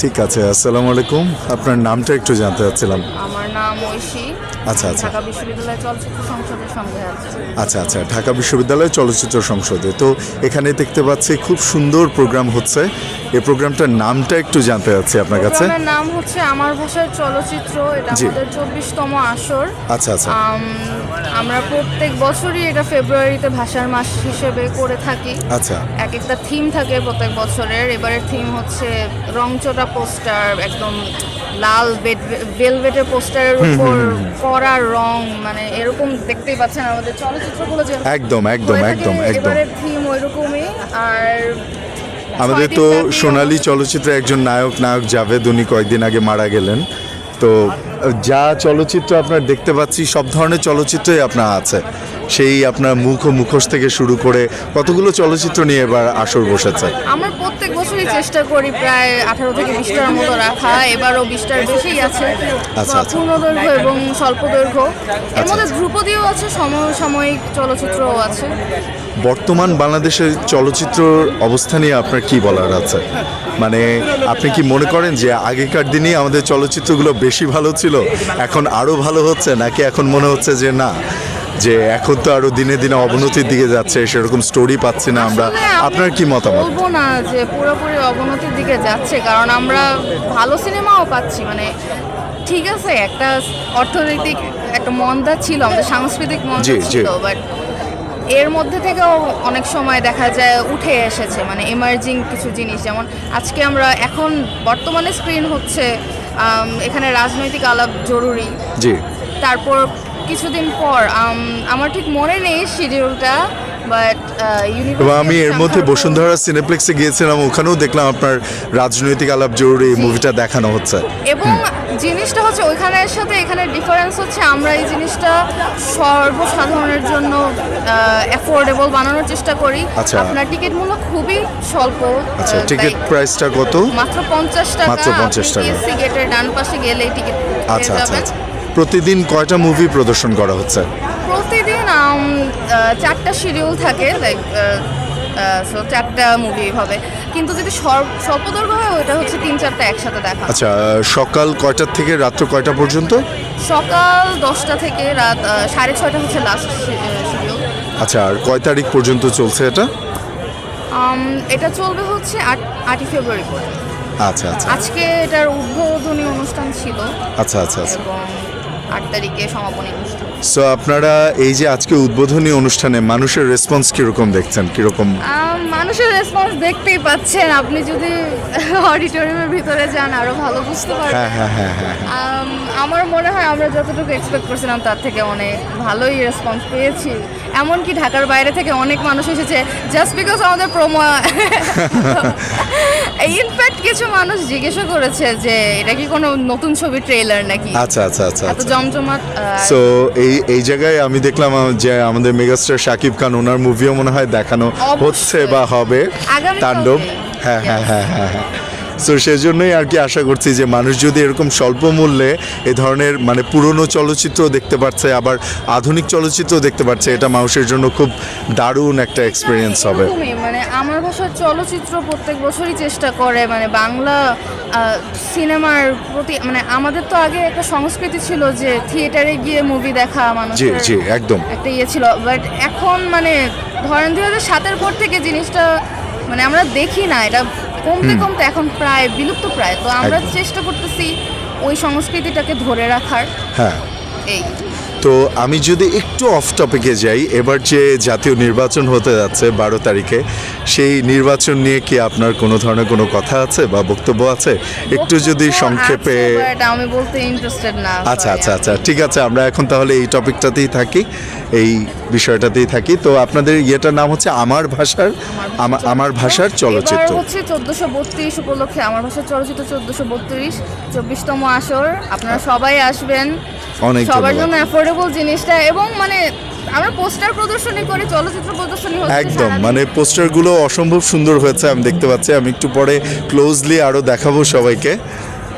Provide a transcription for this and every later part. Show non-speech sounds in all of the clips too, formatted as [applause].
ঠিক আছে আসসালামু আলাইকুম। আপনার নামটা একটু জানতে চাচ্ছিলাম। আমার নাম ঐশী। আচ্ছা, আচ্ছা। ঢাকা বিশ্ববিদ্যালয় চলচ্চিত্র সংসদের সঙ্গে আছে। আচ্ছা আচ্ছা। ঢাকা বিশ্ববিদ্যালয় চলচ্চিত্র সংসদে। তো এখানে দেখতে পাচ্ছি খুব সুন্দর প্রোগ্রাম হচ্ছে। এই প্রোগ্রামটার নামটা একটু জানতে চাচ্ছি আপনার কাছে। প্রোগ্রামের নাম হচ্ছে আমার ভাষার চলচ্চিত্র। এটা জি। আমাদের চব্বিশতম আসর। আচ্ছা আচ্ছা। আম, আমরা প্রত্যেক বছরই এটা ফেব্রুয়ারিতে ভাষার মাস হিসেবে করে থাকি। আচ্ছা। এক একটা থিম থাকে প্রত্যেক বছরের। এবারের থিম হচ্ছে রংচটা পোস্টার একদম লাল ভেলভেটের পোস্টারের উপর করা রং মানে এরকম দেখতেই পাচ্ছেন আমাদের চলচ্চিত্রগুলো যে একদম একদম একদম একদম। থিম ওইরকমই আর আমাদের তো সোনালি সোনালী চলচ্চিত্রে একজন নায়ক নায়ক জাভেদ উনি কয়েকদিন আগে মারা গেলেন। তো যা চলচ্চিত্র আপনার দেখতে পাচ্ছি সব ধরনের চলচ্চিত্রই আপনার আছে। সেই আপনার মুখ ও মুখোশ থেকে শুরু করে কতগুলো চলচ্চিত্র নিয়ে এবার আসর বসেছে? আমরা প্রত্যেক বছরই চেষ্টা করি প্রায় আঠারো থেকে বিশটার মতো রাখা এবারও বিশটার বেশিই আছে। আচ্ছা, আচ্ছা। পূর্ণদৈর্ঘ্য এবং স্বল্প দৈর্ঘ্য। এর মধ্যে ধ্রুপদীও আছে সমসাময়িক চলচ্চিত্রও আছে। বর্তমান বাংলাদেশের চলচ্চিত্র অবস্থা নিয়ে আপনার কি বলার আছে? মানে আপনি কি মনে করেন যে আগেকার দিনেই আমাদের চলচ্চিত্রগুলো বেশি ভালো ছিল? এখন আরও ভালো হচ্ছে নাকি এখন মনে হচ্ছে যে না যে এখন তো আরও দিনে দিনে অবনতির দিকে যাচ্ছে সেরকম স্টোরি পাচ্ছি না আমরা। আপনার কি মতামত? বলব না যে পুরোপুরি অবনতির দিকে যাচ্ছে কারণ আমরা ভালো সিনেমাও পাচ্ছি। মানে ঠিক আছে একটা অর্থনৈতিক একটা মন্দা ছিল আমাদের সাংস্কৃতিক মন্দা। ছিল বাট এর মধ্যে থেকেও অনেক সময় দেখা যায় উঠে এসেছে মানে এমার্জিং কিছু জিনিস। যেমন আজকে আমরা এখন বর্তমানে স্ক্রিন হচ্ছে এখানে রাজনৈতিক আলাপ জরুরি। জি। তারপর কিছুদিন পর আমার ঠিক মনে নেই শিডিউলটা এবং আমি এর মধ্যে বসুন্ধরা সিনেপ্লেক্সে গিয়েছিলাম ওখানেও দেখলাম আপনার রাজনৈতিক আলাপ জরুরি এই মুভিটা দেখানো হচ্ছে। এবং জিনিসটা হচ্ছে ওইখানের সাথে এখানে ডিফারেন্স হচ্ছে আমরা এই জিনিসটা সর্বসাধারণের জন্য অ্যাফোর্ডেবল বানানোর চেষ্টা করি। আচ্ছা। আপনার টিকিট মূল্য খুবই স্বল্প আচ্ছা টিকিট প্রাইসটা কত? মাত্র পঞ্চাশ টাকা মাত্র 50 টাকা। গেটের ডান পাশে গেলেই টিকিট আচ্ছা আচ্ছা আচ্ছা। প্রতিদিন কয়টা মুভি প্রদর্শন করা হচ্ছে? প্রতিদিন চারটা শিডিউল থাকে লাইক সো চারটা মুভি হবে। কিন্তু যদি স্বল্প স্বল্প হয় ওটা হচ্ছে তিন চারটা একসাথে দেখা। আচ্ছা সকাল কয়টার থেকে রাত্র কয়টা পর্যন্ত? সকাল দশটা থেকে রাত সাড়ে ছয়টা হচ্ছে লাস্ট শিডিউল আচ্ছা আর কয় তারিখ পর্যন্ত চলছে এটা? এটা চলবে হচ্ছে আট আটই ফেব্রুয়ারি পর্যন্ত। আচ্ছা আচ্ছা। আজকে এটার উদ্বোধনী অনুষ্ঠান ছিল। আচ্ছা আচ্ছা আচ্ছা। আট তারিখে সমাপনী অনুষ্ঠান। সো আপনারা এই যে আজকে উদ্বোধনী অনুষ্ঠানে মানুষের রেসপন্স কীরকম দেখছেন? কীরকম? মানুষের রেসপন্স দেখতেই পাচ্ছেন। আপনি যদি অডিটোরিয়ামের ভিতরে যান আরও ভালো বুঝতে পারবেন। হ্যাঁ হ্যাঁ হ্যাঁ হ্যাঁ আমার মনে হয় আমরা যতটুকু এক্সপেক্ট করছিলাম তার থেকে অনেক ভালোই রেসপন্স পেয়েছি। এমনকি ঢাকার বাইরে থেকে অনেক মানুষ এসেছে জাস্ট বিকজ আমাদের প্রোমো ইনফ্যাক্ট [laughs] কিছু মানুষ জিজ্ঞাসা করেছে যে এটা কি কোনো নতুন ছবি ট্রেলার নাকি? আচ্ছা আচ্ছা আচ্ছা এত আচ্ছা। জমজমাট সো এই এই জায়গায় আমি দেখলাম যে আমাদের মেগাস্টার শাকিব খান ওনার মুভিও মনে হয় দেখানো হচ্ছে বা হবে। তাণ্ডব। হ্যাঁ হ্যাঁ হ্যাঁ হ্যাঁ হ্যাঁ। সো সেজন্যই আর কি আশা করছি যে মানুষ যদি এরকম স্বল্প মূল্যে এ ধরনের মানে পুরনো চলচ্চিত্র দেখতে পাচ্ছে আবার আধুনিক চলচ্চিত্র দেখতে পাচ্ছে এটা মানুষের জন্য খুব দারুণ একটা এক্সপিরিয়েন্স হবে। মানে আমার ভাষার চলচ্চিত্র প্রত্যেক বছরই চেষ্টা করে মানে বাংলা সিনেমার প্রতি মানে আমাদের তো আগে একটা সংস্কৃতি ছিল যে থিয়েটারে গিয়ে মুভি দেখা জি মানুষের জি একদম। একটা ইয়ে ছিল বাট এখন মানে ধরেন দুই হাজার সাতের পর থেকে জিনিসটা মানে আমরা দেখি না এটা কমতে কমতে এখন প্রায় বিলুপ্ত প্রায়। তো আমরা চেষ্টা করতেছি ওই সংস্কৃতিটাকে ধরে রাখার। হ্যাঁ। এই। তো আমি যদি একটু অফ টপিকে যাই এবার যে জাতীয় নির্বাচন হতে যাচ্ছে বারো তারিখে সেই নির্বাচন নিয়ে কি আপনার কোনো ধরনের কোনো কথা আছে বা বক্তব্য আছে? একটু যদি সংক্ষেপে আমি বলতে ইন্টারেস্টেড না আচ্ছা আচ্ছা আচ্ছা ঠিক আছে আমরা এখন তাহলে এই টপিকটাতেই থাকি এই বিষয়টাতেই থাকি। তো আপনাদের ইয়েটার নাম হচ্ছে আমার ভাষার আমার ভাষার চলচ্চিত্র। হচ্ছে চোদ্দশো বত্রিশ উপলক্ষে আমার ভাষার চলচ্চিত্র চোদ্দশো বত্রিশ চব্বিশতম আসর। আপনারা সবাই আসবেন। অনেক সবার জন্য অ্যাফোর্ডেবল জিনিসটা এবং মানে আমরা পোস্টার প্রদর্শনী করে চলচ্চিত্র প্রদর্শনী হচ্ছে একদম। মানে পোস্টারগুলো অসম্ভব সুন্দর হয়েছে আমি দেখতে পাচ্ছি। আমি একটু পরে ক্লোজলি আরও দেখাবো সবাইকে।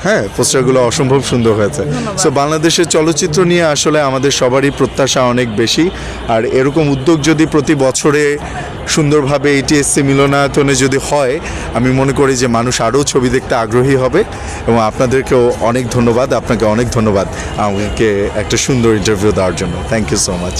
হ্যাঁ পোস্টারগুলো অসম্ভব সুন্দর হয়েছে। সো বাংলাদেশের চলচ্চিত্র নিয়ে আসলে আমাদের সবারই প্রত্যাশা অনেক বেশি। আর এরকম উদ্যোগ যদি প্রতি বছরে সুন্দরভাবে এটিএসসি মিলনায়তনে যদি হয় আমি মনে করি যে মানুষ আরও ছবি দেখতে আগ্রহী হবে। এবং আপনাদেরকেও অনেক ধন্যবাদ আপনাকে অনেক ধন্যবাদ আমাকে একটা সুন্দর ইন্টারভিউ দেওয়ার জন্য। Thank you so much